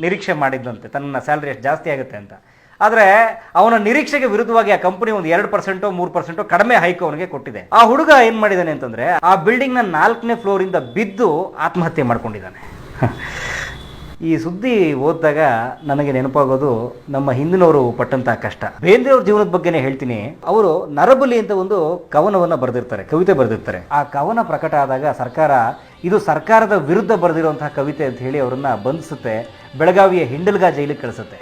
ನಿರೀಕ್ಷೆ ಮಾಡಿದ್ದಂತೆ ತನ್ನ ಸ್ಯಾಲ್ರಿ ಎಷ್ಟು ಜಾಸ್ತಿ ಆಗುತ್ತೆ ಅಂತ. ಆದರೆ ಅವನ ನಿರೀಕ್ಷೆಗೆ ವಿರುದ್ಧವಾಗಿ ಆ ಕಂಪನಿ ಒಂದು ಎರಡು ಪರ್ಸೆಂಟೋ ಮೂರು ಪರ್ಸೆಂಟೋ ಕಡಿಮೆ ಹೈಕ್ ಅವನಿಗೆ ಕೊಟ್ಟಿದೆ. ಆ ಹುಡುಗ ಏನು ಮಾಡಿದ್ದಾನೆ ಅಂತಂದ್ರೆ, ಆ ಬಿಲ್ಡಿಂಗ್ನ ನಾಲ್ಕನೇ ಫ್ಲೋರಿಂದ ಬಿದ್ದು ಆತ್ಮಹತ್ಯೆ ಮಾಡ್ಕೊಂಡಿದ್ದಾನೆ. ಈ ಸುದ್ದಿ ಓದಿದಾಗ ನನಗೆ ನೆನಪಾಗೋದು ನಮ್ಮ ಹಿಂದಿನವರು ಪಟ್ಟಂತಹ ಕಷ್ಟ. ಬೇಂದ್ರೆ ಅವ್ರ ಜೀವನದ ಬಗ್ಗೆನೇ ಹೇಳ್ತೀನಿ. ಅವರು ನರಬಲಿ ಅಂತ ಒಂದು ಕವನವನ್ನ ಬರೆದಿರ್ತಾರೆ, ಕವಿತೆ ಬರೆದಿರ್ತಾರೆ. ಆ ಕವನ ಪ್ರಕಟ ಆದಾಗ ಸರ್ಕಾರ, ಇದು ಸರ್ಕಾರದ ವಿರುದ್ಧ ಬರೆದಿರುವಂತಹ ಕವಿತೆ ಅಂತ ಹೇಳಿ ಅವರನ್ನ ಬಂಧಿಸುತ್ತೆ, ಬೆಳಗಾವಿಯ ಹಿಂಡಲ್ಗಾ ಜೈಲಿಗೆ ಕಳಿಸುತ್ತೆ.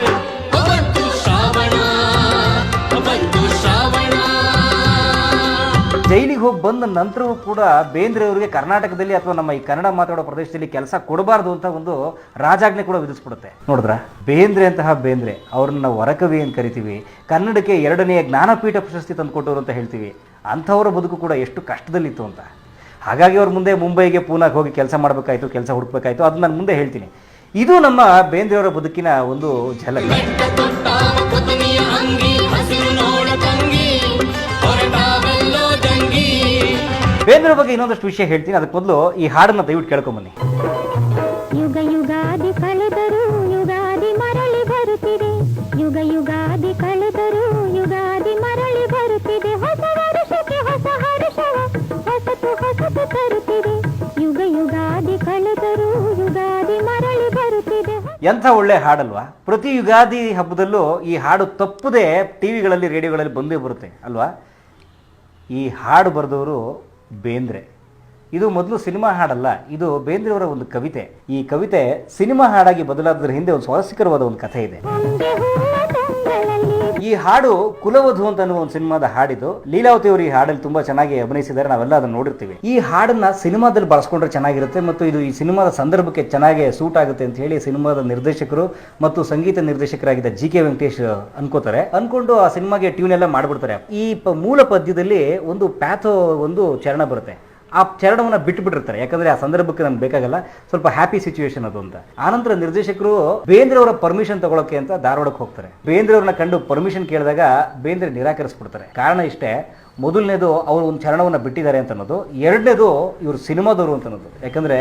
ಜೈಲಿಗೆ ಹೋಗಿ ಬಂದ ನಂತರವೂ ಕೂಡ ಬೇಂದ್ರೆ ಅವರಿಗೆ ಕರ್ನಾಟಕದಲ್ಲಿ ಅಥವಾ ನಮ್ಮ ಈ ಕನ್ನಡ ಮಾತಾಡೋ ಪ್ರದೇಶದಲ್ಲಿ ಕೆಲಸ ಕೊಡಬಾರ್ದು ಅಂತ ಒಂದು ರಾಜಾಜ್ಞೆ ಕೂಡ ವಿಧಿಸ್ಬಿಡುತ್ತೆ. ನೋಡಿದ್ರ? ಬೇಂದ್ರೆ ಅಂತಹ ಬೇಂದ್ರೆ, ಅವ್ರನ್ನ ವರಕವಿ ಅಂತ ಕರಿತೀವಿ, ಕನ್ನಡಕ್ಕೆ ಎರಡನೆಯ ಜ್ಞಾನಪೀಠ ಪ್ರಶಸ್ತಿ ತಂದುಕೊಟ್ಟವರು ಅಂತ ಹೇಳ್ತೀವಿ. ಅಂಥವರ ಬದುಕು ಕೂಡ ಎಷ್ಟು ಕಷ್ಟದಲ್ಲಿತ್ತು ಅಂತ. ಹಾಗಾಗಿ ಅವ್ರ ಮುಂದೆ ಮುಂಬೈಗೆ ಪೂನಾಗೆ ಹೋಗಿ ಕೆಲಸ ಮಾಡಬೇಕಾಯ್ತು, ಕೆಲಸ ಹುಡುಕ್ಬೇಕಾಯ್ತು, ಅದು ನಾನು ಮುಂದೆ ಹೇಳ್ತೀನಿ. ಇದು ನಮ್ಮ ಬೇಂದ್ರೆಯವರ ಬದುಕಿನ ಒಂದು ಝಲಕ್. ಬೇಂದ್ರೆ ಬಗ್ಗೆ ಇನ್ನೊಂದಷ್ಟು ವಿಷಯ ಹೇಳ್ತೀನಿ. ಅದಕ್ಕೆ ಮೊದಲು ಈ ಹಾಡನ್ನ ದಯವಿಟ್ಟು ಕೇಳ್ಕೊಂಬನ್ನಿ. ಯುಗ ಯುಗಾದಿ ಕಳೆದರು ಯುಗಾದಿ ಮರಳಿ ಬರುತ್ತಿದೆ. ಯುಗ ಯುಗಾದಿ ಕಳೆದರು ಯುಗಾದಿ ಮರಳಿ ಬರುತ್ತಿದೆ. ಹೊಸ ವರುಷಕ್ಕೆ ಹೊಸ ಹರುಷವ ಹೊಸತು ಹೊಸತು ತರುತ್ತಿದೆ. ಯುಗ ಯುಗಾದಿ ಕಳೆದರು ಯುಗಾದಿ ಮರಳಿ ಬರುತ್ತಿದೆ. ಎಂಥ ಒಳ್ಳೆ ಹಾಡಲ್ವಾ? ಪ್ರತಿ ಯುಗಾದಿ ಹಬ್ಬದಲ್ಲೂ ಈ ಹಾಡು ತಪ್ಪದೆ ಟಿವಿಗಳಲ್ಲಿ ರೇಡಿಯೋಗಳಲ್ಲಿ ಬಂದೇ ಬರುತ್ತೆ ಅಲ್ವಾ? ಈ ಹಾಡು ಬರೆದವರು ಬೇಂದ್ರೆ. ಇದು ಮೊದಲು ಸಿನಿಮಾ ಹಾಡಲ್ಲ, ಇದು ಬೇಂದ್ರೆಯವರ ಒಂದು ಕವಿತೆ. ಈ ಕವಿತೆ ಸಿನಿಮಾ ಹಾಡಾಗಿ ಬದಲಾದ್ರ ಹಿಂದೆ ಒಂದು ಸ್ವಾರಸ್ಯಕರವಾದ ಒಂದು ಕಥೆ ಇದೆ. ಈ ಹಾಡು ಕುಲವಧು ಅಂತ ಒಂದು ಸಿನಿಮಾದ ಹಾಡಿದು ಲೀಲಾವತಿ ಅವರು ಈ ಹಾಡಲ್ಲಿ ತುಂಬಾ ಚೆನ್ನಾಗಿ ಅಭಿನಯಿಸಿದ್ದಾರೆ. ನಾವೆಲ್ಲ ಅದನ್ನ ನೋಡಿರ್ತೀವಿ. ಈ ಹಾಡನ್ನ ಸಿನಿಮಾದಲ್ಲಿ ಬಳಸ್ಕೊಂಡ್ರೆ ಚೆನ್ನಾಗಿರುತ್ತೆ ಮತ್ತು ಇದು ಈ ಸಿನಿಮಾದ ಸಂದರ್ಭಕ್ಕೆ ಚೆನ್ನಾಗಿ ಸೂಟ್ ಆಗುತ್ತೆ ಅಂತ ಹೇಳಿ ಸಿನಿಮಾದ ನಿರ್ದೇಶಕರು ಮತ್ತು ಸಂಗೀತ ನಿರ್ದೇಶಕರಾಗಿದ್ದ ಜಿ ಕೆ ವೆಂಕಟೇಶ್ ಅನ್ಕೋತಾರೆ. ಅನ್ಕೊಂಡು ಆ ಸಿನಿಮಾಗೆ ಟ್ಯೂನ್ ಎಲ್ಲ ಮಾಡ್ಬಿಡ್ತಾರೆ. ಈ ಮೂಲ ಪದ್ಯದಲ್ಲಿ ಒಂದು ಪ್ಯಾಥೋ ಒಂದು ಚರಣ ಬರುತ್ತೆ. ಆ ಚರಣವನ್ನು ಬಿಟ್ಟುಬಿಟ್ಟಿರ್ತಾರೆ ಯಾಕಂದ್ರೆ ಆ ಸಂದರ್ಭಕ್ಕೆ ನಮ್ಗೆ ಬೇಕಾಗಲ್ಲ. ಸ್ವಲ್ಪ ಹ್ಯಾಪಿ ಸಿಚುವೇಶನ್ ಅದು ಅಂತ. ಆನಂತರ ನಿರ್ದೇಶಕರು ಬೇಂದ್ರೆ ಅವರ ಪರ್ಮಿಷನ್ ತಗೊಳಕ್ಕೆ ಅಂತ ಧಾರವಾಡಕ್ಕೆ ಹೋಗ್ತಾರೆ. ಬೇಂದ್ರೆ ಅವ್ರನ್ನ ಕಂಡು ಪರ್ಮಿಷನ್ ಕೇಳಿದಾಗ ಬೇಂದ್ರೆ ನಿರಾಕರಿಸ್ಬಿಡ್ತಾರೆ. ಕಾರಣ ಇಷ್ಟೇ ಮೊದಲನೇದು ಅವರು ಒಂದು ಚರಣವನ್ನ ಬಿಟ್ಟಿದ್ದಾರೆ ಅಂತ ಅನ್ನೋದು ಎರಡನೇದು ಇವರು ಸಿನಿಮಾದವರು ಅಂತ ಅನ್ನೋದು ಯಾಕಂದ್ರೆ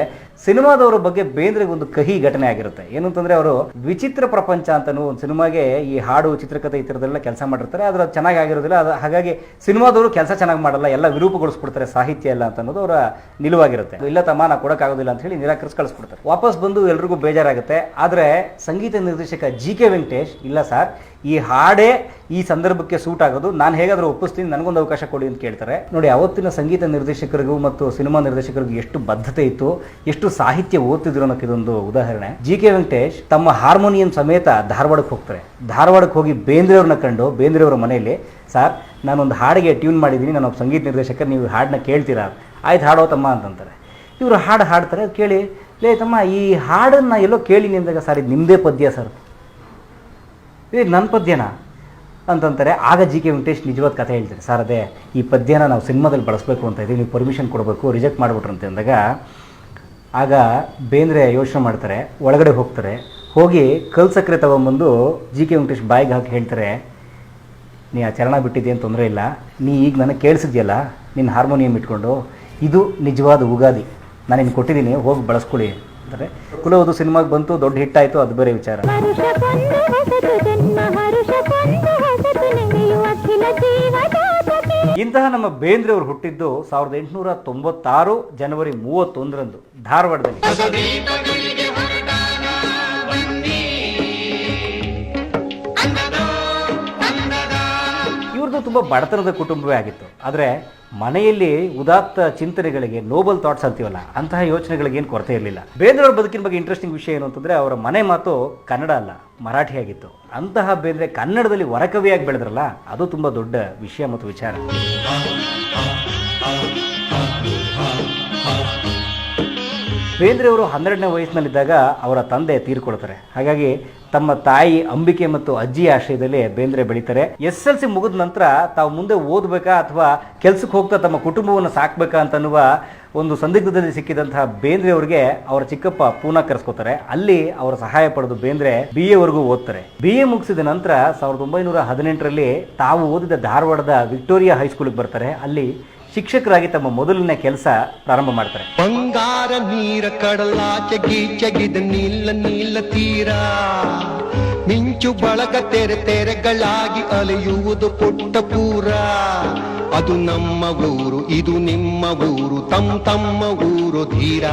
ಸಿನಿಮಾದವರ ಬಗ್ಗೆ ಬೇಂದ್ರೆಗೆ ಒಂದು ಕಹಿ ಘಟನೆ ಆಗಿರುತ್ತೆ. ಏನು ಅಂತಂದ್ರೆ ಅವರು ವಿಚಿತ್ರ ಪ್ರಪಂಚ ಅಂತ ಒಂದು ಸಿನಿಮಾಗೆ ಈ ಹಾಡು, ಚಿತ್ರಕಥೆ ಈ ಥರದೆಲ್ಲ ಕೆಲಸ ಮಾಡಿರ್ತಾರೆ. ಆದ್ರೆ ಅದು ಚೆನ್ನಾಗಿ ಆಗಿರೋದಿಲ್ಲ. ಅದು ಹಾಗಾಗಿ ಸಿನಿಮಾದವರು ಕೆಲಸ ಚೆನ್ನಾಗಿ ಮಾಡಲ್ಲ. ಎಲ್ಲ ವಿರೂಪಗೊಳಿಸ್ಬಿಡ್ತಾರೆ ಸಾಹಿತ್ಯ ಎಲ್ಲ ಅಂತ ಅನ್ನೋದು ಅವರ ನಿಲುವಾಗಿರುತ್ತೆ. ಇಲ್ಲ ತಮ್ಮ ನಾ ಕೊಡೋಕ್ಕಾಗೋದಿಲ್ಲ ಅಂತ ಹೇಳಿ ನಿರಾಕರಿಸಿ ಕಳಿಸ್ಬಿಡ್ತಾರೆ ವಾಪಸ್ ಬಂದು ಎಲ್ರಿಗೂ ಬೇಜಾರಾಗುತ್ತೆ. ಆದರೆ ಸಂಗೀತ ನಿರ್ದೇಶಕ ಜಿ ಕೆ ವೆಂಕಟೇಶ್, ಇಲ್ಲ ಸರ್, ಈ ಹಾಡೇ ಈ ಸಂದರ್ಭಕ್ಕೆ ಸೂಟ್ ಆಗೋದು. ನಾನು ಹೇಗಾದರೂ ಒಪ್ಪಿಸ್ತೀನಿ. ನನಗೊಂದು ಅವಕಾಶ ಕೊಡಿ ಅಂತ ಕೇಳ್ತಾರೆ. ನೋಡಿ, ಅವತ್ತಿನ ಸಂಗೀತ ನಿರ್ದೇಶಕರಿಗೂ ಮತ್ತು ಸಿನಿಮಾ ನಿರ್ದೇಶಕರಿಗೂ ಎಷ್ಟು ಬದ್ಧತೆ ಇತ್ತು, ಎಷ್ಟು ಸಾಹಿತ್ಯ ಓದ್ತಿದ್ರು ಅನ್ನೋಕೆ ಇದೊಂದು ಉದಾಹರಣೆ. ಜಿ ಕೆ ವೆಂಕಟೇಶ್ ತಮ್ಮ ಹಾರ್ಮೋನಿಯಂ ಸಮೇತ ಧಾರವಾಡಕ್ಕೆ ಹೋಗ್ತಾರೆ. ಧಾರವಾಡಕ್ಕೆ ಹೋಗಿ ಬೇಂದ್ರೆಯವ್ರನ್ನ ಕಂಡು, ಬೇಂದ್ರೆಯವರ ಮನೆಯಲ್ಲಿ, ಸರ್, ನಾನೊಂದು ಹಾಡಿಗೆ ಟ್ಯೂನ್ ಮಾಡಿದ್ದೀನಿ, ನಾನು ಒಬ್ಬ ಸಂಗೀತ ನಿರ್ದೇಶಕ ನೀವು ಹಾಡನ್ನ ಕೇಳ್ತೀರಾ? ಆಯ್ತು, ಹಾಡೋ ತಮ್ಮ ಅಂತಂತಾರೆ. ಇವರು ಹಾಡು ಹಾಡ್ತಾರೆ ಕೇಳಿ, ಲೇ ತಮ್ಮ, ಈ ಹಾಡನ್ನ ಎಲ್ಲೋ ಕೇಳಿ ನಿಂದಾಗ ಸರ್, ಇದು ನಿಮ್ಮದೇ ಪದ್ಯ, ಸರ್. ಇದು ನನ್ನ ಪದ್ಯನಾ? ಅಂತಂತಾರೆ. ಆಗ ಜಿ ಕೆ ವೆಂಕಟೇಶ್ ನಿಜವಾದ ಕಥೆ ಹೇಳ್ತಾರೆ. ಸರ್ ಅದೇ ಈ ಪದ್ಯನ ನಾವು ಸಿನಿಮಾದಲ್ಲಿ ಬಳಸಬೇಕು ಅಂತ ಇದ್ದೀವಿ. ನೀವು ಪರ್ಮಿಷನ್ ಕೊಡಬೇಕು ರಿಜೆಕ್ಟ್ ಮಾಡಿಬಿಟ್ರಂತೆ. ಅಂದಾಗ ಆಗ ಬೇಂದ್ರೆ ಯೋಚನೆ ಮಾಡ್ತಾರೆ. ಒಳಗಡೆ ಹೋಗ್ತಾರೆ. ಹೋಗಿ ಕಲ್ ಸಕ್ಕರೆ ತಗೊಂಬಂದು ಜಿ ಕೆ ವೆಂಕಟೇಶ್ ಬಾಯಿಗೆ ಹಾಕಿ ಹೇಳ್ತಾರೆ, ನೀ ಆ ಚರಣ ಬಿಟ್ಟಿದ್ದೇನು ತೊಂದರೆ ಇಲ್ಲ. ನೀ ಈಗ ನನಗೆ ಕೇಳಿಸಿದ್ಯಲ್ಲ ನಿನ್ನ ಹಾರ್ಮೋನಿಯಂ ಇಟ್ಕೊಂಡು. ಇದು ನಿಜವಾದ ಉಗಾದಿ. ನಾನು ನಿಮ್ಗೆ ಕೊಟ್ಟಿದ್ದೀನಿ ಹೋಗಿ ಬಳಸ್ಕೊಳ್ಳಿ. ಅಂತಾರೆ. ಕುಲವದು ಸಿನಿಮಾಗೆ ಬಂತು, ದೊಡ್ಡ ಹಿಟ್ ಆಯಿತು. ಅದು ಬೇರೆ ವಿಚಾರ. ಇಂತಹ ನಮ್ಮ ಬೇಂದ್ರೆ ಅವರು ಹುಟ್ಟಿದ್ದು ಸಾವಿರದ ಎಂಟುನೂರ ತೊಂಬತ್ತಾರು ಜನವರಿ ಮೂವತ್ತೊಂದರಂದು ಧಾರವಾಡದಲ್ಲಿ. ತುಂಬ ಬಡತನದ ಕುಟುಂಬವೇ ಆಗಿತ್ತು. ಆದರೆ ಮನೆಯಲ್ಲಿ ಉದಾತ್ತ ಚಿಂತನೆಗಳಿಗೆ ನೋಬಲ್ ಥಾಟ್ಸ್ ಅಂತೀವಲ್ಲ, ಅಂತಹ ಯೋಚನೆಗಳಿಗೆ ಏನು ಕೊರತೆ ಇರಲಿಲ್ಲ. ಬೇಂದ್ರೆ ಅವ್ರ ಬದುಕಿನ ಬಗ್ಗೆ ಇಂಟ್ರೆಸ್ಟಿಂಗ್ ವಿಷಯ ಏನು ಅಂತಂದರೆ, ಅವರ ಮನೆ ಮಾತು ಕನ್ನಡ ಅಲ್ಲ, ಮರಾಠಿ ಆಗಿತ್ತು. ಅಂತಹ ಬೇಂದ್ರೆ ಕನ್ನಡದಲ್ಲಿ ವರಕವಿಯಾಗಿ ಬೆಳೆದ್ರಲ್ಲ, ಅದು ತುಂಬ ದೊಡ್ಡ ವಿಷಯ ಮತ್ತು ವಿಚಾರ. ಬೇಂದ್ರೆ ಅವರು ಹನ್ನೆರಡನೇ ವಯಸ್ಸಿನಲ್ಲಿದ್ದಾಗ ಅವರ ತಂದೆ ತೀರ್ಕೊಳ್ತಾರೆ. ಹಾಗಾಗಿ ತಮ್ಮ ತಾಯಿ ಅಂಬಿಕೆ ಮತ್ತು ಅಜ್ಜಿ ಆಶ್ರಯದಲ್ಲಿ ಬೇಂದ್ರೆ ಬೆಳೀತಾರೆ. ಎಸ್ ಎಲ್ ಸಿ ಮುಗಿದ ನಂತರ ತಾವು ಮುಂದೆ ಓದಬೇಕಾ ಅಥವಾ ಕೆಲಸಕ್ಕೆ ಹೋಗ್ತಾ ತಮ್ಮ ಕುಟುಂಬವನ್ನು ಸಾಕ್ಬೇಕಾ ಅಂತನ್ನುವ ಒಂದು ಸಂದಿಗ್ಧದಲ್ಲಿ ಸಿಕ್ಕಿದಂತಹ ಬೇಂದ್ರೆ ಅವರಿಗೆ ಅವರ ಚಿಕ್ಕಪ್ಪ ಪೂನಾ ಕರೆಸ್ಕೋತಾರೆ ಅಲ್ಲಿ ಅವರ ಸಹಾಯ ಪಡೆದು ಬೇಂದ್ರೆ ಬಿ ಎವರೆಗೂ ಓದ್ತಾರೆ. ಬಿ ಎ ಮುಗಿಸಿದ ನಂತರ ಸಾವಿರದ ಒಂಬೈನೂರ ಹದಿನೆಂಟರಲ್ಲಿ ತಾವು ಓದಿದ ಧಾರವಾಡದ ವಿಕ್ಟೋರಿಯಾ ಹೈಸ್ಕೂಲಿಗೆ ಬರ್ತಾರೆ. ಅಲ್ಲಿ ಶಿಕ್ಷಕರಾಗಿ ತಮ್ಮ ಮೊದಲನೇ ಕೆಲಸ ಪ್ರಾರಂಭ ಮಾಡ್ತಾರೆ. ಬಂಗಾರ ನೀರ ಕಡಲಾಚೆ ಗೀಚಗಿದ ನೀಲ್ಲ ನೀಲ ತೀರ. ಮಿಂಚು ಬಳಗ ತೆರೆ ತೆರೆಗಳಾಗಿ ಅಲೆಯುವುದು ಪುಟ್ಟ ಪೂರ. ಅದು ನಮ್ಮ ಊರು ಇದು ನಿಮ್ಮ ಊರು ತಮ್ಮ ತಮ್ಮ ಊರು ಧೀರ.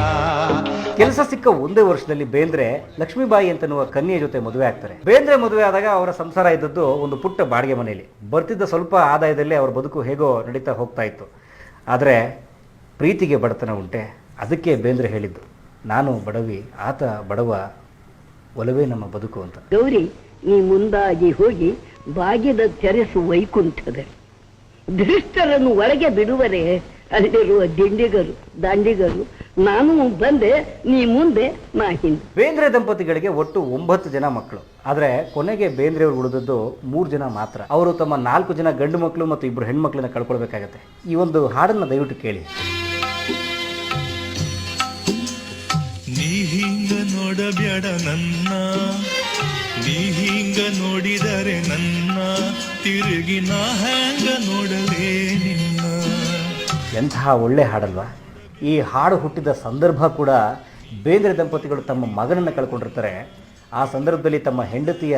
ಕೆಲಸ ಸಿಕ್ಕ ಒಂದೇ ವರ್ಷದಲ್ಲಿ ಬೇಂದ್ರೆ ಲಕ್ಷ್ಮೀಬಾಯಿ ಅಂತನ್ನುವ ಕನ್ಯೆ ಜೊತೆ ಮದುವೆ ಆಗ್ತಾರೆ. ಬೇಂದ್ರೆ ಮದುವೆ ಆದಾಗ ಅವರ ಸಂಸಾರ ಇದ್ದದ್ದು ಒಂದು ಪುಟ್ಟ ಬಾಡಿಗೆ ಮನೆಯಲ್ಲಿ. ಬರ್ತಿದ್ದ ಸ್ವಲ್ಪ ಆದಾಯದಲ್ಲಿ ಅವರ ಬದುಕು ಹೇಗೋ ನಡೀತಾ ಹೋಗ್ತಾ ಇತ್ತು. ಆದರೆ ಪ್ರೀತಿಗೆ ಬಡತನ ಉಂಟೆ. ಅದಕ್ಕೆ ಬೇಂದ್ರೆ ಹೇಳಿದ್ದು, ನಾನು ಬಡವಿ, ಆತ ಬಡವ, ಒಲವೇ ನಮ್ಮ ಬದುಕು ಅಂತ. ಗೌರಿ, ನೀ ಮುಂದಾಗಿ ಹೋಗಿ ಭಾಗ್ಯದ ತೆರೆಸು ವೈಕುಂಠದ ದೃಷ್ಟರನ್ನು ಒಳಗೆ ಬಿಡುವರೆ ಅಲ್ಲಿರುವ ದಿಂಡಿಗರು ದಾಂಡಿಗರು. ನಾನು ಬಂದೆ ನೀ ಮುಂದೆ ನಾ ಹಿಂದೆ. ಬೇಂದ್ರೆ ದಂಪತಿಗಳಿಗೆ ಒಟ್ಟು ಒಂಬತ್ತು ಜನ ಮಕ್ಕಳು. ಆದರೆ ಕೊನೆಗೆ ಬೇಂದ್ರೆ ಅವರು ಉಳಿದದ್ದು ಮೂರು ಜನ ಮಾತ್ರ. ಅವರು ತಮ್ಮ ನಾಲ್ಕು ಜನ ಗಂಡು ಮಕ್ಕಳು ಮತ್ತು ಇಬ್ಬರು ಹೆಣ್ಮಕ್ಳನ್ನ ಕಳ್ಕೊಳ್ಬೇಕಾಗತ್ತೆ. ಈ ಒಂದು ಹಾಡನ್ನು ದಯವಿಟ್ಟು ಕೇಳಿ. ನೀ ಹಿಂಗ ನೋಡಬೇಡ ನನ್ನ. ನೀ ಹಿಂಗ ನೋಡಿದರೆ ನನ್ನ. ತಿರುಗಿ ನಾ ಹ್ಯಾಂಗ ನೋಡಲೇ ನಿನ್ನ. ಎಂತಹ ಒಳ್ಳೆ ಹಾಡಲ್ವಾ? ಈ ಹಾಡು ಹುಟ್ಟಿದ ಸಂದರ್ಭ ಕೂಡ ಬೇಂದ್ರೆ ದಂಪತಿಗಳು ತಮ್ಮ ಮಗನನ್ನು ಕಳ್ಕೊಂಡಿರ್ತಾರೆ. ಆ ಸಂದರ್ಭದಲ್ಲಿ ತಮ್ಮ ಹೆಂಡತಿಯ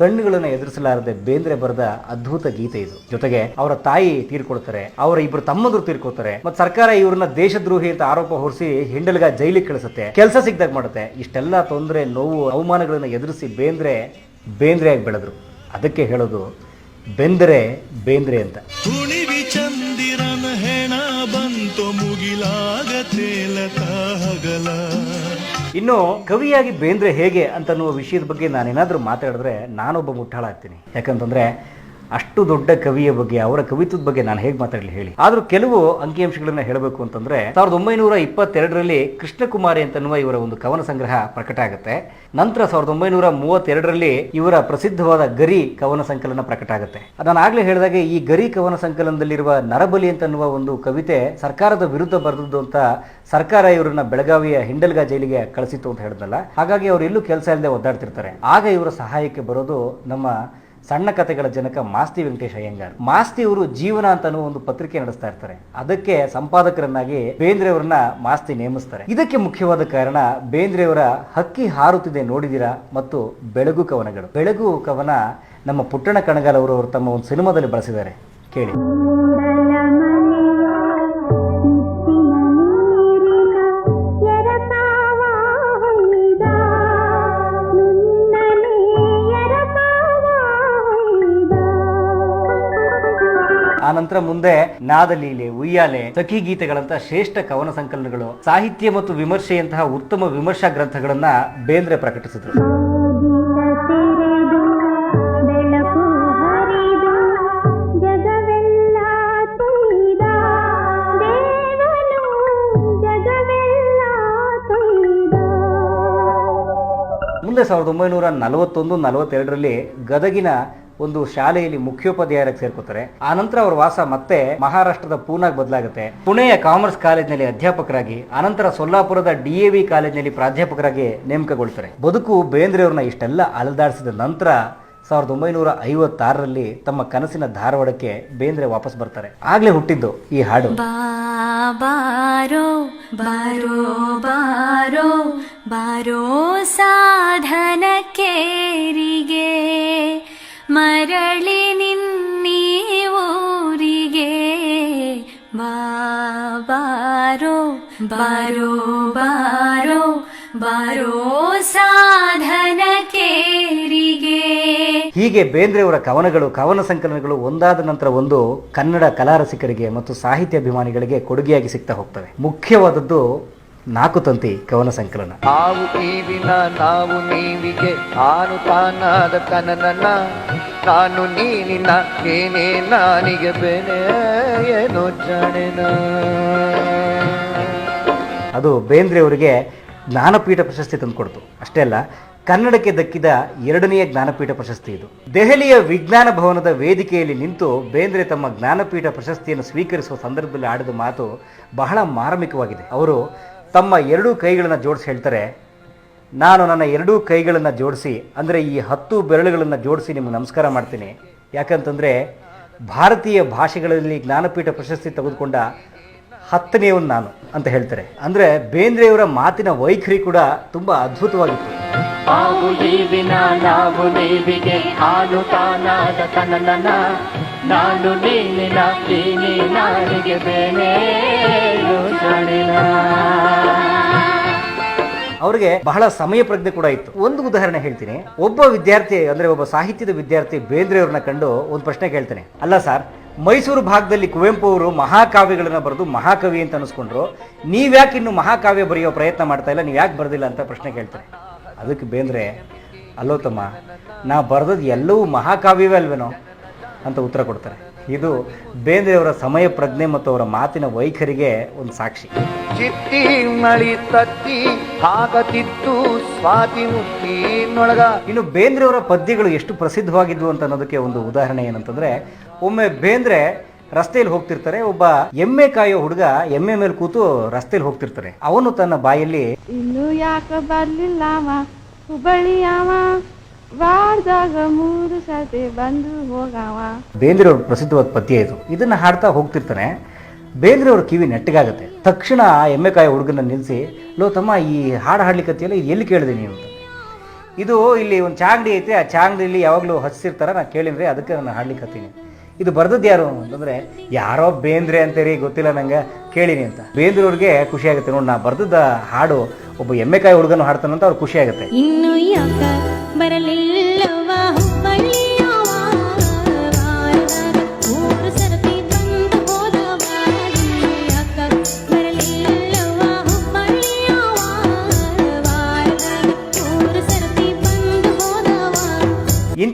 ಕಣ್ಣುಗಳನ್ನು ಎದುರಿಸಲಾರದೆ ಬೇಂದ್ರೆ ಬರೆದ ಅದ್ಭುತ ಗೀತೆ ಇದು. ಜೊತೆಗೆ ಅವರ ತಾಯಿ ತೀರ್ಕೊಳ್ತಾರೆ, ಅವರ ಇಬ್ಬರು ತಮ್ಮಂದ್ರು ತೀರ್ಕೊಳ್ತಾರೆ, ಮತ್ತೆ ಸರ್ಕಾರ ಇವ್ರನ್ನ ದೇಶದ್ರೋಹಿ ಅಂತ ಆರೋಪ ಹೊರಿಸಿ ಹಿಂಡಲ್ಗ ಜೈಲಿಗೆ ಕಳಿಸುತ್ತೆ. ಕೆಲಸ ಸಿಗ್ದಾಗ ಮಾಡುತ್ತೆ. ಇಷ್ಟೆಲ್ಲ ತೊಂದರೆ, ನೋವು, ಅವಮಾನಗಳನ್ನು ಎದುರಿಸಿ ಬೇಂದ್ರೆ ಬೇಂದ್ರೆಯಾಗಿ ಬೆಳೆದ್ರು. ಅದಕ್ಕೆ ಹೇಳೋದು ಬೆಂದರೆ ಬೇಂದ್ರೆ ಅಂತ. ತುಣಿವಿ ಚಂದಿರನ ಹೆಣ ಬಂತು ಮುಗಿಲಾಗ ಹಗಲ. ಇನ್ನು ಕವಿಯಾಗಿ ಬೇಂದ್ರೆ ಹೇಗೆ ಅಂತನ್ನುವ ವಿಷಯದ ಬಗ್ಗೆ ನಾನೇನಾದರೂ ಮಾತಾಡಿದ್ರೆ ನಾನೊಬ್ಬ ಮುಟ್ಟಾಳ ಆಗ್ತೀನಿ ಯಾಕಂತಂದ್ರೆ ಅಷ್ಟು ದೊಡ್ಡ ಕವಿಯ ಬಗ್ಗೆ, ಅವರ ಕವಿತ್ವದ ಬಗ್ಗೆ ನಾನು ಹೇಗೆ ಮಾತಾಡಲಿ ಹೇಳಿ. ಆದರೂ ಕೆಲವು ಅಂಕಿಅಂಶಗಳನ್ನ ಹೇಳಬೇಕು ಅಂತಂದ್ರೆ, ಸಾವಿರದ ಒಂಬೈನೂರ ಇಪ್ಪತ್ತೆರಡರಲ್ಲಿ ಕೃಷ್ಣಕುಮಾರಿ ಅಂತನ್ನುವ ಇವರ ಒಂದು ಕವನ ಸಂಗ್ರಹ ಪ್ರಕಟ ಆಗುತ್ತೆ. ನಂತರ ಸಾವಿರದ ಒಂಬೈನೂರ ಮೂವತ್ತೆರಡರಲ್ಲಿ ಇವರ ಪ್ರಸಿದ್ಧವಾದ ಗರಿ ಕವನ ಸಂಕಲನ ಪ್ರಕಟ ಆಗುತ್ತೆ. ನಾನು ಆಗ್ಲೇ ಹೇಳಿದಾಗೆ, ಈ ಗರಿ ಕವನ ಸಂಕಲನದಲ್ಲಿರುವ ನರಬಲಿ ಅಂತನ್ನುವ ಒಂದು ಕವಿತೆ ಸರ್ಕಾರದ ವಿರುದ್ಧ ಬರೆದದ್ದು ಅಂತ ಸರ್ಕಾರ ಇವರನ್ನ ಬೆಳಗಾವಿಯ ಹಿಂಡಲ್ಗಾ ಜೈಲಿಗೆ ಕಳಿಸಿತ್ತು ಅಂತ ಹೇಳಿದ್ನಲ್ಲ. ಹಾಗಾಗಿ ಅವರು ಎಲ್ಲೂ ಕೆಲಸ ಇಲ್ಲದೆ ಒದ್ದಾಡ್ತಿರ್ತಾರೆ. ಆಗ ಇವರ ಸಹಾಯಕ್ಕೆ ಬರೋದು ನಮ್ಮ ಸಣ್ಣ ಕಥೆಗಳ ಜನಕ ಮಾಸ್ತಿ ವೆಂಕಟೇಶ್ ಅಯ್ಯಂಗಾರ್. ಮಾಸ್ತಿ ಅವರು ಜೀವನ ಅಂತನೂ ಒಂದು ಪತ್ರಿಕೆ ನಡೆಸ್ತಾ ಇರ್ತಾರೆ. ಅದಕ್ಕೆ ಸಂಪಾದಕರನ್ನಾಗಿ ಬೇಂದ್ರೆ ಅವರನ್ನ ಮಾಸ್ತಿ ನೇಮಿಸ್ತಾರೆ. ಇದಕ್ಕೆ ಮುಖ್ಯವಾದ ಕಾರಣ ಬೇಂದ್ರೆ ಅವರ ಹಕ್ಕಿ ಹಾರುತ್ತಿದೆ ನೋಡಿದಿರಾ ಮತ್ತು ಬೆಳಗು ಕವನಗಳು. ಬೆಳಗು ಕವನ ನಮ್ಮ ಪುಟ್ಟಣ ಕಣಗಾಲ್ ಅವರು ಅವರು ತಮ್ಮ ಒಂದು ಸಿನಿಮಾದಲ್ಲಿ ಬಳಸಿದ್ದಾರೆ. ಕೇಳಿ. ನಂತರ ಮುಂದೆ ನಾದಲೀಲೆ ಉಯ್ಯಾಲೆ, ಸಖಿ ಗೀತೆಗಳಂತಹ ಶ್ರೇಷ್ಠ ಕವನ ಸಂಕಲನಗಳು, ಸಾಹಿತ್ಯ ಮತ್ತು ವಿಮರ್ಶೆಯಂತಹ ಉತ್ತಮ ವಿಮರ್ಶಾ ಗ್ರಂಥಗಳನ್ನ ಬೇಂದ್ರೆ ಪ್ರಕಟಿಸಿದ್ರು. ಮುಂದೆ ಸಾವಿರದ ಒಂಬೈನೂರ ನಲವತ್ತೊಂದು, ನಲವತ್ತೆರಡರಲ್ಲಿ ಗದಗಿನ ಒಂದು ಶಾಲೆಯಲ್ಲಿ ಮುಖ್ಯೋಪಾಧ್ಯಾಯರಾಗಿ ಸೇರ್ಕೋತಾರೆ. ಆ ನಂತರ ಅವರ ವಾಸ ಮತ್ತೆ ಮಹಾರಾಷ್ಟ್ರದ ಪೂನಾಗ್ ಬದಲಾಗುತ್ತೆ. ಪುಣೆಯ ಕಾಮರ್ಸ್ ಕಾಲೇಜ್ನಲ್ಲಿ ಅಧ್ಯಾಪಕರಾಗಿ ಆನಂತರ ಸೊಲ್ಲಾಪುರದ ಡಿ ಎ ವಿ ಕಾಲೇಜಿನಲ್ಲಿ ಪ್ರಾಧ್ಯಾಪಕರಾಗಿ ನೇಮಕಗೊಳ್ತಾರೆ. ಬದುಕು ಬೇಂದ್ರೆ ಅವ್ರನ್ನ ಇಷ್ಟೆಲ್ಲ ಅಲದಾಡಿಸಿದ ನಂತರ ಸಾವಿರದ ಒಂಬೈನೂರ ಐವತ್ತಾರರಲ್ಲಿ ತಮ್ಮ ಕನಸಿನ ಧಾರವಾಡಕ್ಕೆ ಬೇಂದ್ರೆ ವಾಪಸ್ ಬರ್ತಾರೆ. ಆಗ್ಲೇ ಹುಟ್ಟಿದ್ದು ಈ ಹಾಡು. ಬಾರೋ ಬಾರೋ ಬಾರೋ ಬಾರೋ ಸಾಧನ ಕೇರಿಗೆ ಮರಳಿ ನಿನ್ನಿ ಊರಿಗೆ. ಬಾರೋ ಬಾರೋ ಬಾರೋ ಬಾರೋ ಸಾಧನ ಕೇರಿಗೆ. ಹೀಗೆ ಬೇಂದ್ರೆಯವರ ಕವನಗಳು, ಕವನ ಸಂಕಲನಗಳು ಒಂದಾದ ನಂತರ ಒಂದು ಕನ್ನಡ ಕಲಾರಸಿಕರಿಗೆ ಮತ್ತು ಸಾಹಿತ್ಯ ಅಭಿಮಾನಿಗಳಿಗೆ ಕೊಡುಗೆಯಾಗಿ ಸಿಗ್ತಾ ಹೋಗ್ತವೆ. ಮುಖ್ಯವಾದದ್ದು ನಾಲ್ಕು ತಂತಿ ಕವನ ಸಂಕಲನ. ಆವು ಈವಿನ ನಾವು ನೀವಿಗೆ ಆನು ತಾನಾದ ತನನನ ನಾನು ನೀನಿನ ಏನೇ ನಾನಿಗೆ ಬೆನೆ ಏನು ಜಾಣೆನ. ಅದು ಬೇಂದ್ರೆಯವರಿಗೆ ಜ್ಞಾನಪೀಠ ಪ್ರಶಸ್ತಿ ತಂದುಕೊಡ್ತು ಅಷ್ಟೇ ಅಲ್ಲ ಕನ್ನಡಕ್ಕೆ ದಕ್ಕಿದ ಎರಡನೆಯ ಜ್ಞಾನಪೀಠ ಪ್ರಶಸ್ತಿ ಇದು. ದೆಹಲಿಯ ವಿಜ್ಞಾನ ಭವನದ ವೇದಿಕೆಯಲ್ಲಿ ನಿಂತು ಬೇಂದ್ರೆ ತಮ್ಮ ಜ್ಞಾನಪೀಠ ಪ್ರಶಸ್ತಿಯನ್ನು ಸ್ವೀಕರಿಸುವ ಸಂದರ್ಭದಲ್ಲಿ ಆಡಿದ ಮಾತು ಬಹಳ ಮಾರ್ಮಿಕವಾಗಿದೆ. ಅವರು ತಮ್ಮ ಎರಡೂ ಕೈಗಳನ್ನು ಜೋಡಿಸಿ ಹೇಳ್ತಾರೆ, ನಾನು ನನ್ನ ಎರಡೂ ಕೈಗಳನ್ನು ಜೋಡಿಸಿ, ಅಂದರೆ ಈ ಹತ್ತು ಬೆರಳುಗಳನ್ನು ಜೋಡಿಸಿ ನಿಮಗೆ ನಮಸ್ಕಾರ ಮಾಡ್ತೀನಿ. ಯಾಕಂತಂದರೆ ಭಾರತೀಯ ಭಾಷೆಗಳಲ್ಲಿ ಜ್ಞಾನಪೀಠ ಪ್ರಶಸ್ತಿ ತೆಗೆದುಕೊಂಡ ಹತ್ತನೆಯವನು ನಾನು ಅಂತ ಹೇಳ್ತಾರೆ. ಅಂದರೆ ಬೇಂದ್ರೆಯವರ ಮಾತಿನ ವೈಖರಿ ಕೂಡ ತುಂಬ ಅದ್ಭುತವಾಗಿತ್ತು. ಅವರಿಗೆ ಬಹಳ ಸಮಯ ಪ್ರಜ್ಞೆ ಕೂಡ ಇತ್ತು. ಒಂದು ಉದಾಹರಣೆ ಹೇಳ್ತೀನಿ. ಒಬ್ಬ ವಿದ್ಯಾರ್ಥಿ ಅಂದ್ರೆ ಒಬ್ಬ ಸಾಹಿತ್ಯದ ವಿದ್ಯಾರ್ಥಿ ಬೇಂದ್ರೆಯವ್ರನ್ನ ಕಂಡು ಒಂದು ಪ್ರಶ್ನೆ ಕೇಳ್ತಾನೆ. ಅಲ್ಲ ಸರ್ ಮೈಸೂರು ಭಾಗದಲ್ಲಿ ಕುವೆಂಪು ಅವರು ಮಹಾಕಾವ್ಯಗಳನ್ನು ಬರೆದು ಮಹಾಕವಿ ಅಂತ ಅನಿಸ್ಕೊಂಡ್ರು. ನೀವ್ಯಾಕೆ ಇನ್ನು ಮಹಾಕಾವ್ಯ ಬರೆಯೋ ಪ್ರಯತ್ನ ಮಾಡ್ತಾ ಇಲ್ಲ ನೀವು ಯಾಕೆ ಬರೆದಿಲ್ಲ ಅಂತ ಪ್ರಶ್ನೆ ಕೇಳ್ತಾರೆ. ಅದಕ್ಕೆ ಬೇಂದ್ರೆ, ಅಲ್ಲೋ ತಮ್ಮ, ನಾ ಬರೆದದ್ದು ಎಲ್ಲವೂ ಮಹಾಕಾವ್ಯವೇ ಅಲ್ವೇನೋ ಅಂತ ಉತ್ತರ ಕೊಡ್ತಾರೆ. ಇದು ಬೇಂದ್ರೆಯವರ ಸಮಯ ಪ್ರಜ್ಞೆ ಮತ್ತು ಅವರ ಮಾತಿನ ವೈಖರಿಗೆ ಒಂದು ಸಾಕ್ಷಿ. ಚಿತ್ತಿ ಮಳಿ ತತ್ತಿ ಹಾಕತಿತ್ತು ಸ್ವಾತಿ ಮುತ್ತಿನೊಳಗ ಇನ್ನು ಬೇಂದ್ರೆಯವರ ಪದ್ಯಗಳು ಎಷ್ಟು ಪ್ರಸಿದ್ಧವಾಗಿದ್ವು ಅಂತ ಅನ್ನೋದಕ್ಕೆ ಒಂದು ಉದಾಹರಣೆ ಏನಂತಂದ್ರೆ ಒಮ್ಮೆ ಬೇಂದ್ರೆ ರಸ್ತೆಯಲ್ಲಿ ಹೋಗ್ತಿರ್ತಾರೆ ಒಬ್ಬ ಎಮ್ಮೆ ಕಾಯೋ ಹುಡುಗ ಎಮ್ಮೆ ಮೇಲೆ ಕೂತು ರಸ್ತೆಯಲ್ಲಿ ಹೋಗ್ತಿರ್ತಾರೆ. ಅವನು ತನ್ನ ಬಾಯಲ್ಲಿ ಇನ್ನು ಯಾಕ ಬರ್ಲಿಲ್ಲ ಹುಬ್ಬಳ್ಳಿಯವ? ವಾರದಾಗ ಬೇಂದ್ರೆಯವ್ರ ಪ್ರಸಿದ್ಧವಾದ ಪದ್ಯ ಇದು. ಇದನ್ನ ಹಾಡ್ತಾ ಹೋಗ್ತಿರ್ತಾನೆ. ಬೇಂದ್ರೆಯವ್ರ ಕಿವಿ ನೆಟ್ಟಗಾಗುತ್ತೆ. ತಕ್ಷಣ ಆ ಎಮ್ಮೆ ಹುಡುಗನ ನಿಲ್ಲಿಸಿ ಲೋ ತಮ್ಮ, ಈ ಹಾಡು ಹಾಡ್ಲಿಕ್ಕತ್ತಿಯಲ್ಲ ಇದು ಎಲ್ಲಿ ಕೇಳಿದೆ ನೀವು ಇದು ಇಲ್ಲಿ ಒಂದು ಚಾಂಗಡಿ ಐತೆ, ಆ ಚಾಂಗಡಿಯಲ್ಲಿ ಯಾವಾಗಲೂ ಹಸಿರ್ತಾರ ನಾನು ಕೇಳಿದ್ರೆ ಅದಕ್ಕೆ ನಾನು ಹಾಡ್ಲಿಕ್ಕತ್ತೀನಿ ಇದು ಬರ್ದದ್ದು ಯಾರು ಅಂತಂದ್ರೆ, ಯಾರೋ ಬೇಂದ್ರೆ ಅಂತೇಳಿ ಗೊತ್ತಿಲ್ಲ ನಂಗೆ, ಕೇಳಿನಿ ಅಂತ. ಬೇಂದ್ರವ್ರಿಗೆ ಖುಷಿ ಆಗುತ್ತೆ ನೋಡಿ, ನಾ ಬರ್ದದ ಹಾಡು, ಒಬ್ಬ ಎಮ್ಮೆಕಾಯಿ ಹುಡುಗನು ಹಾಡ್ತಾನಂತ ಅವ್ರಿಗೆ ಖುಷಿ ಆಗುತ್ತೆ. ಇನ್ನು ಬರಲಿಲ್ಲವ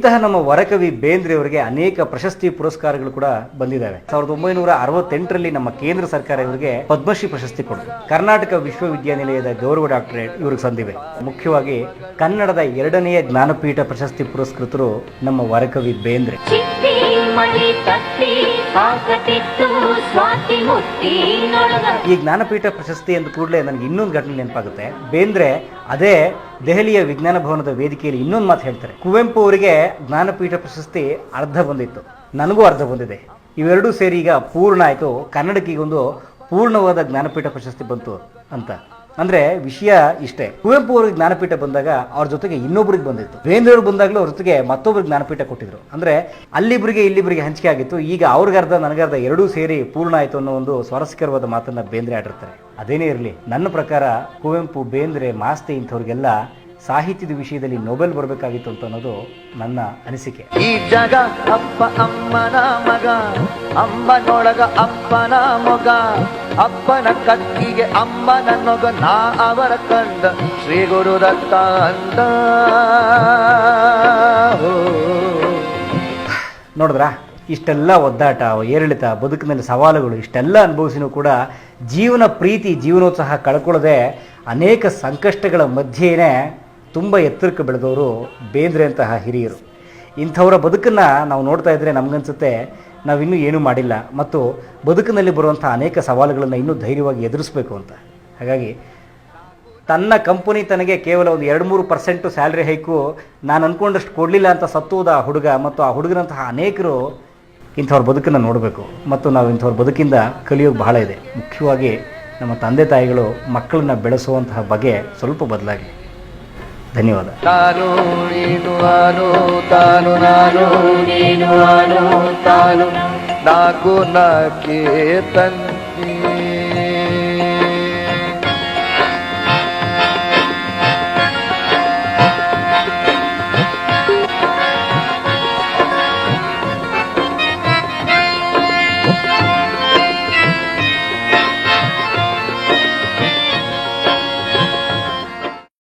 ಇಂತಹ ನಮ್ಮ ವರಕವಿ ಬೇಂದ್ರೆ ಅವರಿಗೆ ಅನೇಕ ಪ್ರಶಸ್ತಿ ಪುರಸ್ಕಾರಗಳು ಕೂಡ ಬಂದಿದ್ದಾವೆ. ಸಾವಿರದ ಒಂಬೈನೂರ ಅರವತ್ತೆಂಟರಲ್ಲಿ ನಮ್ಮ ಕೇಂದ್ರ ಸರ್ಕಾರ ಇವರಿಗೆ ಪದ್ಮಶ್ರೀ ಪ್ರಶಸ್ತಿ ಕೊಡ್ತು. ಕರ್ನಾಟಕ ವಿಶ್ವವಿದ್ಯಾನಿಲಯದ ಗೌರವ ಡಾಕ್ಟರೇಟ್ ಇವ್ರಿಗೆ ಸಂದಿವೆ. ಮುಖ್ಯವಾಗಿ ಕನ್ನಡದ ಎರಡನೆಯ ಜ್ಞಾನಪೀಠ ಪ್ರಶಸ್ತಿ ಪುರಸ್ಕೃತರು ನಮ್ಮ ವರಕವಿ ಬೇಂದ್ರೆ. ಈ ಜ್ಞಾನಪೀಠ ಪ್ರಶಸ್ತಿ ಎಂದು ಕೂಡಲೇ ನನಗೆ ಇನ್ನೊಂದು ಘಟನೆ ನೆನಪಾಗುತ್ತೆ. ಬೇಂದ್ರೆ, ಅದೇ ದೆಹಲಿಯ ವಿಜ್ಞಾನ ಭವನದ ವೇದಿಕೆಯಲ್ಲಿ ಇನ್ನೊಂದು ಮಾತು ಹೇಳ್ತಾರೆ. ಕುವೆಂಪು ಅವರಿಗೆ ಜ್ಞಾನಪೀಠ ಪ್ರಶಸ್ತಿ ಅರ್ಧ ಬಂದಿತ್ತು. ನನಗೂ ಅರ್ಧ ಬಂದಿದೆ. ಇವೆರಡೂ ಸೇರಿ ಈಗ ಪೂರ್ಣ ಆಯಿತು. ಕನ್ನಡಕ್ಕೆ ಒಂದು ಪೂರ್ಣವಾದ ಜ್ಞಾನಪೀಠ ಪ್ರಶಸ್ತಿ ಬಂತು ಅಂತ. ಅಂದ್ರೆ ವಿಷಯ ಇಷ್ಟೇ. ಕುವೆಂಪು ಅವ್ರಿಗೆ ಜ್ಞಾನಪೀಠ ಬಂದಾಗ ಅವ್ರ ಜೊತೆಗೆ ಇನ್ನೊಬ್ರಿಗೆ ಬಂದಿತ್ತು. ಬೇಂದ್ರವ್ರು ಬಂದಾಗಲೂ ಅವ್ರ ಜೊತೆಗೆ ಮತ್ತೊಬ್ರಿಗೆ ಜ್ಞಾನಪೀಠ ಕೊಟ್ಟಿದ್ರು. ಅಂದ್ರೆ ಅಲ್ಲಿಬ್ರಿಗೆ ಇಲ್ಲಿಬ್ರಿಗೆ ಹಂಚಿಕೆ ಆಗಿತ್ತು. ಈಗ ಅವ್ರಿಗರ್ಧ ನನಗರ್ಧ ಎರಡೂ ಸೇರಿ ಪೂರ್ಣ ಆಯಿತು ಅನ್ನೋ ಒಂದು ಸ್ವಾರಸ್ಯಕರವಾದ ಮಾತನ್ನ ಬೇಂದ್ರೆ ಆಡಿರ್ತಾರೆ. ಅದೇನೇ ಇರಲಿ, ನನ್ನ ಪ್ರಕಾರ ಕುವೆಂಪು, ಬೇಂದ್ರೆ, ಮಾಸ್ತಿ ಇಂಥವ್ರಿಗೆಲ್ಲ ಸಾಹಿತ್ಯದ ವಿಷಯದಲ್ಲಿ ನೊಬೆಲ್ ಬರಬೇಕಾಗಿತ್ತು ಅಂತ ಅನ್ನೋದು ನನ್ನ ಅನಿಸಿಕೆ. ಈ ಜಗ ಅಪ್ಪ ಅಮ್ಮನ ಮಗ ಅಮ್ಮನೊಳಗ ಅಪ್ಪನ ಮೊಗ. ಅಪ್ಪನ ಕತ್ತಿಗೆ ಅಮ್ಮನ ಮಗ ನಾ ಅವರ ಕಂಡ ಶ್ರೀ ಗುರು ದತ್ತ ಅಂತ ನೋಡಿದ್ರಾ? ಇಷ್ಟೆಲ್ಲ ಒದ್ದಾಟ ಏರಿಳಿತ ಬದುಕಿನಲ್ಲಿ ಸವಾಲುಗಳು ಇಷ್ಟೆಲ್ಲ ಅನುಭವಿಸಿನೂ ಕೂಡ ಜೀವನ ಪ್ರೀತಿ ಜೀವನೋತ್ಸಾಹ ಕಳ್ಕೊಳ್ಳದೆ ಅನೇಕ ಸಂಕಷ್ಟಗಳ ಮಧ್ಯೆಯೇ ತುಂಬ ಎತ್ತರಕ್ಕೆ ಬೆಳೆದವರು ಬೇಂದ್ರೆ ಅಂತಹ ಹಿರಿಯರು. ಇಂಥವರ ಬದುಕನ್ನು ನಾವು ನೋಡ್ತಾ ಇದ್ದರೆ ನಮಗನ್ಸುತ್ತೆ, ನಾವಿನ್ನೂ ಏನೂ ಮಾಡಿಲ್ಲ. ಮತ್ತು ಬದುಕಿನಲ್ಲಿ ಬರುವಂಥ ಅನೇಕ ಸವಾಲುಗಳನ್ನು ಇನ್ನೂ ಧೈರ್ಯವಾಗಿ ಎದುರಿಸಬೇಕು ಅಂತ. ಹಾಗಾಗಿ ತನ್ನ ಕಂಪನಿ ತನಗೆ ಕೇವಲ ಒಂದು ಎರಡು ಮೂರು ಪರ್ಸೆಂಟು ಸ್ಯಾಲ್ರಿ ಹೈಕು ನಾನು ಅಂದ್ಕೊಂಡಷ್ಟು ಕೊಡಲಿಲ್ಲ ಅಂತ ಸತ್ತೋದ ಆ ಹುಡುಗ ಮತ್ತು ಆ ಹುಡುಗನಂತಹ ಅನೇಕರು ಇಂಥವ್ರ ಬದುಕನ್ನು ನೋಡಬೇಕು. ಮತ್ತು ನಾವು ಇಂಥವ್ರ ಬದುಕಿಂದ ಕಲಿಯೋದು ಬಹಳ ಇದೆ. ಮುಖ್ಯವಾಗಿ ನಮ್ಮ ತಂದೆ ತಾಯಿಗಳು ಮಕ್ಕಳನ್ನ ಬೆಳೆಸುವಂತಹ ಬಗೆ ಸ್ವಲ್ಪ ಬದಲಾಗಿ. ಧನ್ಯವಾದ ತಾನು ನೀನು ನಾನು ತಾನು ನಾನು ನೀನು ನಾನು ತಾನು ನಾಲ್ಕು ನಾಕೆ ತಂದೆ